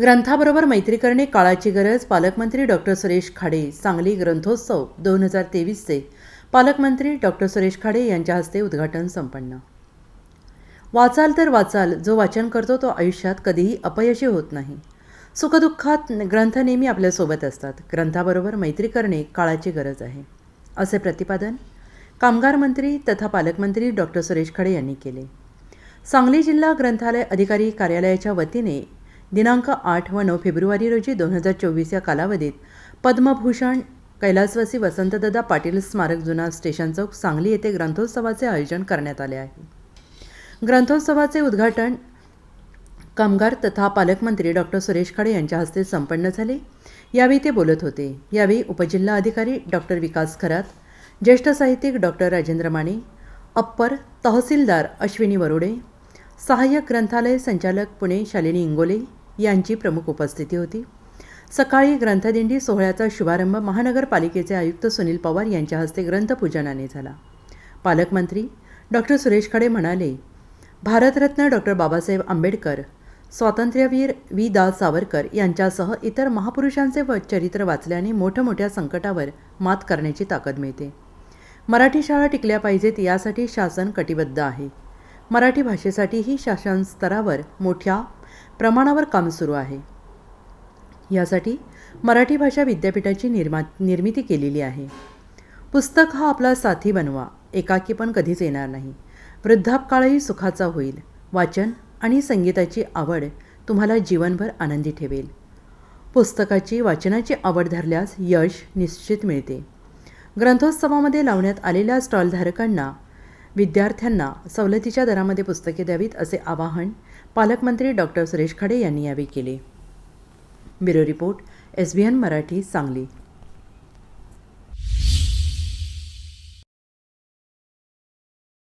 ग्रंथाबरोबर मैत्री करणे काळाची गरज पालकमंत्री डॉक्टर सुरेश खाडे सांगली ग्रंथोत्सव दोन हजार तेवीसचे. पालकमंत्री डॉक्टर सुरेश खाडे यांच्या हस्ते उद्घाटन संपन्न. वाचाल तर वाचाल जो वाचन करतो तो आयुष्यात कधीही अपयशी होत नाही. सुखदुःखात ग्रंथ नेहमी आपल्यासोबत असतात. ग्रंथाबरोबर मैत्री करणे काळाची गरज आहे. असे प्रतिपादन कामगार मंत्री तथा पालकमंत्री डॉक्टर सुरेश खाडे यांनी केले. सांगली जिल्हा ग्रंथालय अधिकारी कार्यालयाच्या वतीने दिनांक आठ व नऊ फेब्रुवारी रोजी दोन हजार चोवीस या कालावधीत पद्मभूषण कैलासवासी वसंतदादा पाटील स्मारक जुना स्टेशन चौक सांगली येथे ग्रंथोत्सवाचे आयोजन करण्यात आले आहे. ग्रंथोत्सवाचे उद्घाटन कामगार तथा पालकमंत्री डॉक्टर सुरेश खाडे यांच्या हस्ते संपन्न झाले. यावेळी ते बोलत होते. यावेळी उपजिल्हा अधिकारी डॉक्टर विकास खरात ज्येष्ठ साहित्यिक डॉक्टर राजेंद्र माने अप्पर तहसीलदार अश्विनी वरोडे सहाय्यक ग्रंथालय संचालक पुणे शालिनी इंगोले यांची प्रमुख उपस्थिती होती. सकाळी ग्रंथदिंडी सोहळ्याचा शुभारंभ महानगरपालिकेचे आयुक्त सुनील पवार यांच्या हस्ते ग्रंथपूजनाने झाला. पालकमंत्री डॉक्टर सुरेश खडे म्हणाले भारतरत्न डॉक्टर बाबासाहेब आंबेडकर स्वातंत्र्यवीर वी. दा. सावरकर यांच्यासह इतर महापुरुषांचे व चरित्र वाचल्याने मोठ्या मोठ्या संकटावर मात करण्याची ताकद मिळते. मराठी शाळा टिकल्या पाहिजेत यासाठी शासन कटिबद्ध आहे. मराठी भाषेसाठीही शासन स्तरावर मोठ्या प्रमाणावर काम सुरू आहे. यासाठी मराठी भाषा विद्यापीठाची निर्मा निर्मिती केलेली आहे. पुस्तक हा आपला साथी बनवा एकाकी पण कधीच येणार नाही. वृद्धापकाळही सुखाचा होईल. वाचन आणि संगीताची आवड तुम्हाला जीवनभर आनंदी ठेवेल. पुस्तकाची वाचनाची आवड धरल्यास यश निश्चित मिळते. ग्रंथोत्सवामध्ये लावण्यात आलेल्या स्टॉलधारकांना विद्यार्थ्यांना सवलतीच्या दरामध्ये पुस्तके द्यावीत असे आवाहन पालकमंत्री डॉक्टर सुरेश खडे यांनी यावेळी केले. Bureau report S B N Marathi Sangli.